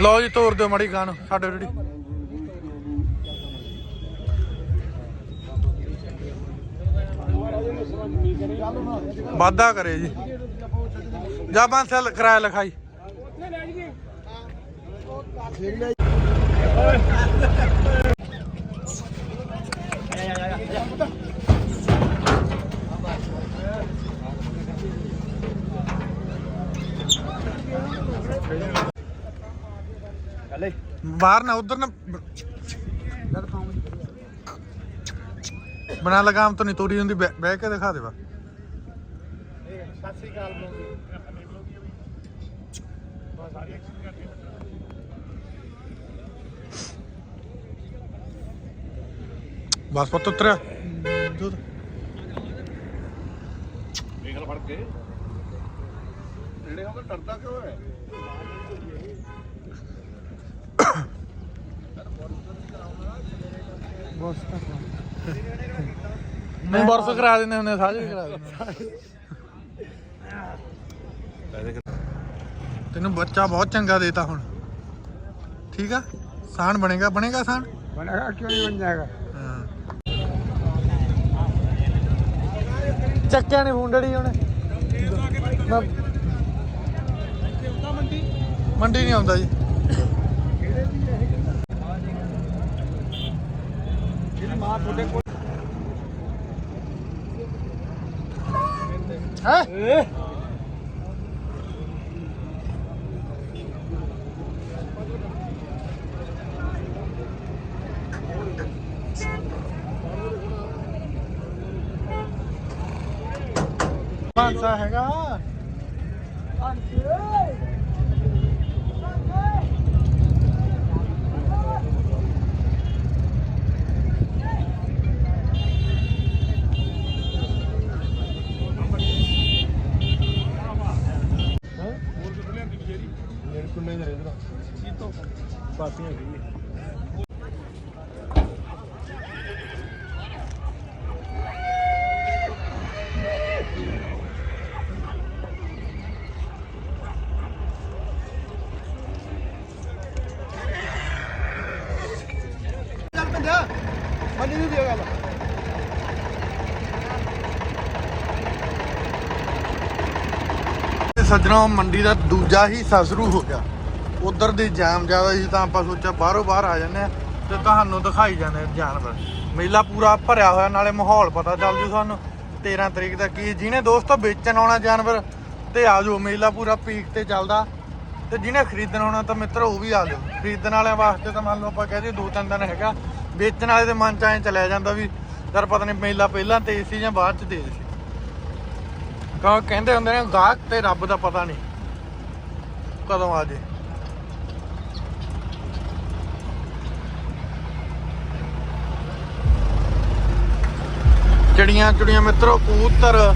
ਲਓ ਜੀ, ਤੋਰ ਦਿਓ ਮੜੀ ਗਾਣ, ਸਾਡੇ ਰੇੜੀ। ਵਾਦਾ ਕਰੇ ਜੀ। ਜਾ ਪੰਜ ਸਾਲ ਕਿਰਾਇਆ ਲਿਖਾਈ। ਬਾਹਰ ਨਾ ਉਧਰ ਨਾ। ਬਣਾ ਲਗਾਮ ਤੋਂ ਨਹੀਂ ਤੋਰੀ ਹੁੰਦੀ ਬਹਿ ਬਹਿ ਕੇ ਦਿਖਾ ਦੇ ਵਾ ਬਸ ਪੁੱਤ ਉਤਰਿਆ। ਦੁੱਧ ਦੇਖ ਲੈ ਫੜ ਕੇ। ਨੇੜੇ ਹੋ ਕੇ ਡਰਦਾ ਕਿਉਂ ਹੈ? ਬਸ ਤਾਂ ਮੈਂ ਬਰਸ ਕਰਾ ਦਿੰਦੇ ਹੁੰਦੇ ਸਾਜ ਵੀ ਕਰਾ ਦਿੰਦੇ ਤੈਨੂੰ ਬੱਚਾ ਬਹੁਤ ਚੰਗਾ ਦੇਤਾ ਹੁਣ। ਠੀਕ ਆ? ਸਾਨ ਬਣੇਗਾ ਬਣੇਗਾ ਸਾਨ ਬਣੇਗਾ ਕਿਉਂ ਨਹੀਂ ਬਣ ਜਾਏਗਾ ਚੱਕਿਆ ਨੇ ਹੁੰਡੜੀ ਉਹਨੇ। ਮੰਡੀ ਨਹੀਂ ਆਉਂਦਾ ਜੀ। ਹੈ? ਮਾਨਸਾ ਹੈਗਾ। ਪਾਸੀਆਂ ਗਈ ਚੱਲ ਪੰਜਾ ਮੰਨੀ ਨਹੀਂ ਦਿਆ ਗੱਲ ਤੇ ਸੱਜਣੋ, ਮੰਡੀ ਦਾ ਦੂਜਾ ਹੀ ਸ਼ੁਰੂ ਹੋ ਗਿਆ। ਉਧਰ ਦੀ ਜਾਮ ਜ਼ਿਆਦਾ ਸੀ ਤਾਂ ਆਪਾਂ ਸੋਚਿਆ ਬਾਹਰੋਂ ਬਾਹਰ ਆ ਜਾਂਦੇ ਆ ਤੇ ਤੁਹਾਨੂੰ ਦਿਖਾਈ ਜਾਂਦੇ ਜਾਨਵਰ। ਮੇਲਾ ਪੂਰਾ ਭਰਿਆ ਹੋਇਆ, ਨਾਲੇ ਮਾਹੌਲ ਪਤਾ ਚੱਲ ਜੂ ਸਾਨੂੰ। 13 ਤਰੀਕ ਦਾ ਕੀ ਜਿਹਨੇ ਦੋਸਤੋ ਵੇਚਣ ਆਉਣਾ ਜਾਨਵਰ, ਤੇ ਆ ਜਾਓ, ਮੇਲਾ ਪੂਰਾ ਪੀਕ ਤੇ ਚੱਲਦਾ। ਤੇ ਜਿਹਨੇ ਖਰੀਦਣ ਆਉਣਾ ਤਾਂ ਮਿੱਤਰ ਉਹ ਵੀ ਆ ਜਾਓ। ਖਰੀਦਣ ਵਾਲਿਆਂ ਵਾਸਤੇ ਤਾਂ ਮੰਨ ਲਓ ਆਪਾਂ ਕਹਦੇ ਦੋ ਤਿੰਨ ਦਿਨ ਹੈਗਾ। ਵੇਚਣ ਵਾਲੇ ਦੇ ਮਨ ਚ ਐਂ ਚਲਿਆ ਜਾਂਦਾ ਵੀ, ਯਾਰ ਪਤਾ ਨਹੀਂ ਮੇਲਾ ਪਹਿਲਾਂ ਤੇਜ਼ ਸੀ ਜਾਂ ਬਾਅਦ ਚ ਤੇਜ਼ ਸੀ। ਕਹਾਂ ਕਹਿੰਦੇ ਹੁੰਦੇ ਨੇ, ਗਾਹਕ ਤੇ ਰੱਬ ਦਾ ਪਤਾ ਨਹੀਂ ਕਦੋਂ ਆ ਜੇ? ਚਿੜੀਆਂ ਚਿੜੀਆਂ ਮਿੱਤਰੋ, ਕਬੂਤਰ।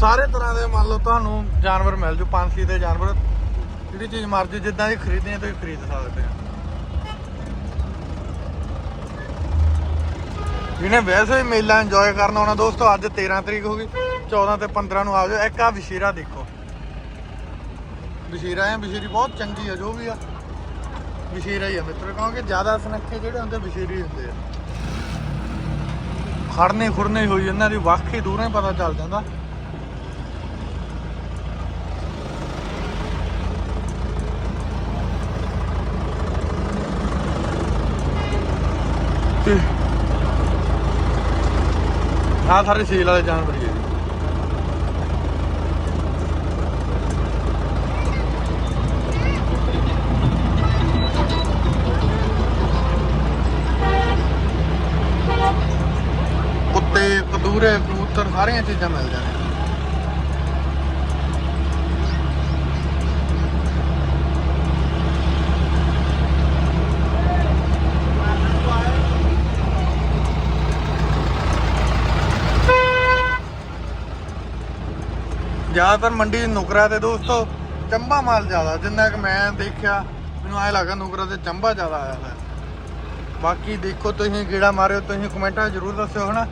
ਸਾਰੇ ਤਰ੍ਹਾਂ ਦੇ ਮੰਨ ਲਓ ਤੁਹਾਨੂੰ ਜਾਨਵਰ ਮਿਲ ਜੂ ਪੰਛੀ ਦੇ ਜਾਨਵਰ। ਜਿਹੜੀ ਚੀਜ਼ ਮਰਜ਼ੀ, ਜਿੱਦਾਂ ਦੀ ਖਰੀਦਣੀ ਹੈ, ਤੁਸੀਂ ਖਰੀਦ ਸਕਦੇ ਹੋ। ਜਿਹਨੇ ਵੈਸੇ ਵੀ ਮੇਲਾ ਇੰਜੋਏ ਕਰਨਾ ਹੋਣਾ, ਦੋਸਤੋ, ਅੱਜ 13 ਤਰੀਕ ਹੋ ਗਈ। 14 ਤੇ 15 ਨੂੰ ਆ ਜਾਓ। ਇੱਕ ਆ ਵਿਸ਼ੇਰਾ ਦੇਖੋ। ਵਿਸ਼ੇਰਾ ਹੈ, ਵਿਸ਼ੇਰੀ ਬਹੁਤ ਚੰਗੀ ਆ, ਜੋ ਵੀ ਆ। ਵਿਸ਼ੇਰਾ ਹੀ ਆ ਮਿੱਤਰ, ਕਿਉਂਕਿ ਜ਼ਿਆਦਾ ਸੁਨੱਖੇ ਜਿਹੜੇ ਹੁੰਦੇ, ਵਿਸ਼ੇਰੀ ਹੁੰਦੇ ਆ। ਖੜਨੇ ਖੁਰਨੇ ਹੋਈ ਇਹਨਾਂ ਦੀ ਵਾਖੀ ਦੂਰੋਂ ਹੀ ਪਤਾ ਚੱਲ ਜਾਂਦਾ। ਤੇ ਆ ਸਾਰੇ ਸੇਲ ਵਾਲੇ ਜਾਨਵਰ ਜੀ ਕੁੱਤੇ ਕਬੂਤਰ ਸਾਰੀਆਂ ਚੀਜ਼ਾਂ ਮਿਲ ਜਾਂਦੀਆਂ ਜ਼ਿਆਦਾਤਰ ਮੰਡੀ ਨੁਕਰਾ ਤੇ ਦੋਸਤੋ, ਚੰਬਾ ਮਾਲ ਜ਼ਿਆਦਾ, ਜਿੰਨਾ ਕਿ ਮੈਂ ਦੇਖਿਆ, ਮੈਨੂੰ ਐ ਲੱਗਾ ਨੁਕਰਾ ਤੇ ਚੰਬਾ ਜ਼ਿਆਦਾ ਆਇਆ ਹੈ ਬਾਕੀ ਦੇਖੋ ਤੁਸੀਂ, ਗੇੜਾ ਮਾਰਿਓ, ਤੁਸੀਂ ਕਮੈਂਟਾਂ ਜ਼ਰੂਰ ਦੱਸਿਓ, ਹਨਾ?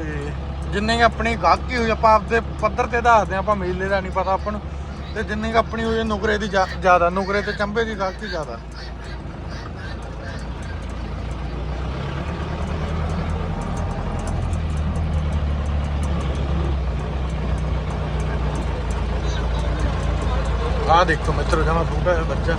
ਤੇ ਜਿੰਨੇ ਕੁ ਆਪਣੀ ਗਾਹਕੀ ਹੋਈ, ਆਪਾਂ ਆਪਦੇ ਪੱਧਰ ਤੇ ਦੱਸਦੇ ਹਾਂ, ਆਪਾਂ ਮੇਲੇ ਦਾ ਨਹੀਂ ਪਤਾ ਆਪਾਂ ਨੂੰ। ਤੇ ਜਿੰਨੀ ਕੁ ਆਪਣੀ ਹੋਈ, ਨੁਕਰੇ ਦੀ ਜ਼ਿਆਦਾ, ਨੁਕਰੇ ਤੇ ਚੰਬੇ ਦੀ ਗਾਹਕੀ ਜ਼ਿਆਦਾ। ਆਹ ਦੇਖੋ ਮਿੱਤਰੋ, ਜਮਾ ਛੋਟਾ ਜਿਹਾ ਬੱਚਾ।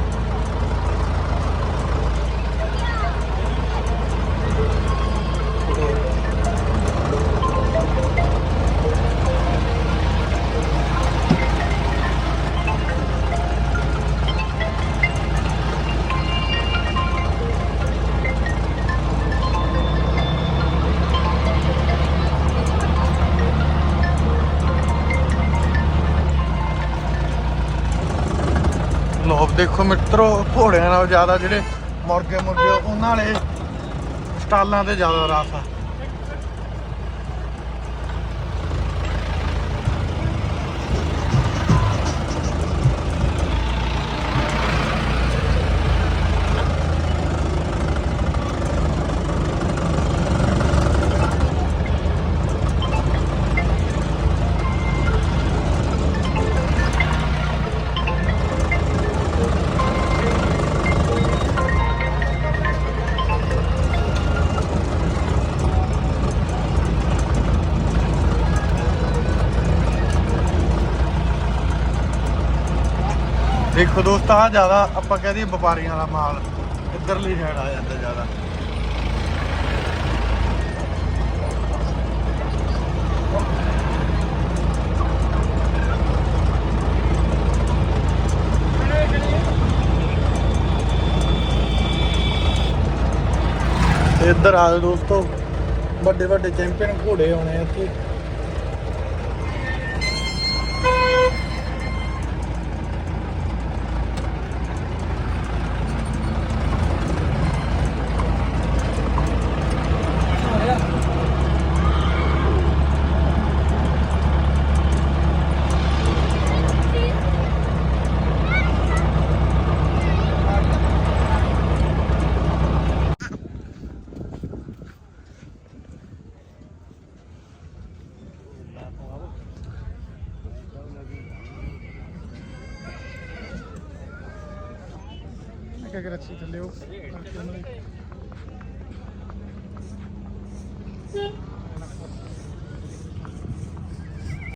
ਦੇਖੋ ਮਿੱਤਰੋ, ਘੋੜਿਆਂ ਨਾਲੋਂ ਜ਼ਿਆਦਾ ਜਿਹੜੇ ਮੁਰਗੇ ਮੁਰਗੇ ਉਹਨਾਂ ਵਾਲੇ ਸਟਾਲਾਂ ਤੇ ਜ਼ਿਆਦਾ ਰਸ ਆ। ਦੇਖੋ ਦੋਸਤ ਆ ਜ਼ਿਆਦਾ ਆਪਾਂ ਕਹਿ ਦਈਏ ਵਪਾਰੀਆਂ ਦਾ ਮਾਲ, ਇੱਧਰਲੀ ਸਾਈਡ ਆ ਜਾਂਦਾ ਜ਼ਿਆਦਾ। ਇੱਧਰ ਆ ਜਾਓ ਦੋਸਤੋ ਵੱਡੇ ਵੱਡੇ ਚੈਂਪੀਅਨ ਘੋੜੇ ਆਉਣੇ ਆ ਇੱਥੇ। ਕਿ ਰੱਸੀ ਥੱਲੇ ਉਹ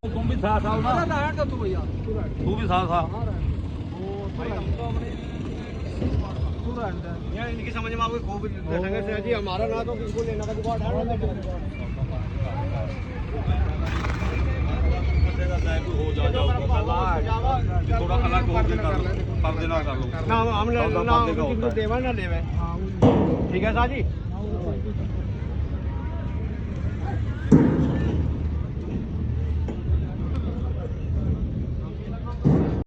ਤੂੰ ਵੀ ਸਾਥ ਸਾਲ ਨਾ तू भैया ਤੂੰ ਵੀ ਸਾਥ ਸਾਲ यार इनकी समझ में आपको खूब बैठेंगे से जी हमारा ना तो किसको लेना का जुगाड़ है ਹੋ ਜਾ ਜਾਊਗਾ ਥੋੜਾ ਅਲੱਗ ਹੋ ਕੇ ਕਰ ਲਓ ਪਰਦੇ ਨਾਲ ਕਰ ਲੈਂਦੇ ਪਰਦੇ ਨਾਲ ਕਰ ਲਓ। ਨਾ ਆਮਲੇ ਨਾ ਕਿੰਨੂੰ ਦੇਵਾ ਨਾ ਲੈਵੇ ਠੀਕ ਹੈ ਸਾਜੀ?